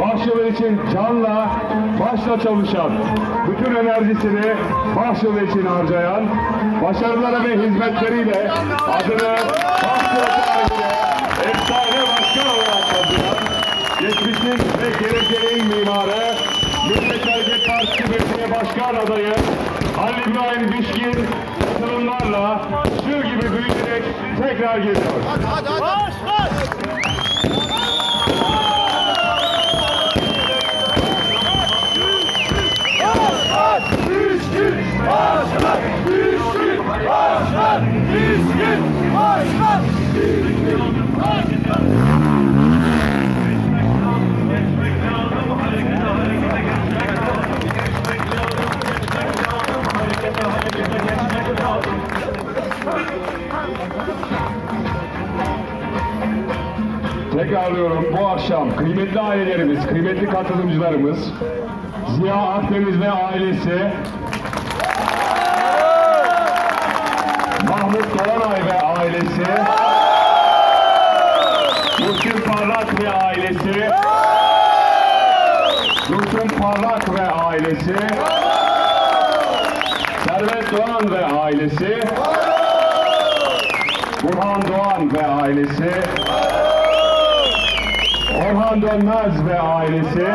Bahçeli için canla, başla çalışan, bütün enerjisini Bahçeli için harcayan, başarıları ve hizmetleriyle adını Bahçeli tarihine efsane başkan olarak kazıyan, geçmişin ve geleceğin mimarı, Millet Hareket Partisi Belediye Başkan adayı Halil İbrahim Bişkin katılımlarla sür gibi büyüyerek tekrar geliyor. Düşkün başkan, düşkün başkan, düşkün. Thank you. Tekrarlıyorum bu akşam kıymetli ailelerimiz, kıymetli katılımcılarımız, Ziya Akdeniz ve ailesi, Mahmut Dolanay ve ailesi, Dursun Parlak ve ailesi, Dursun Parlak ve ailesi, Servet Doğan ve ailesi, Burhan Doğan ve ailesi, Orhan Dönmez ve ailesi,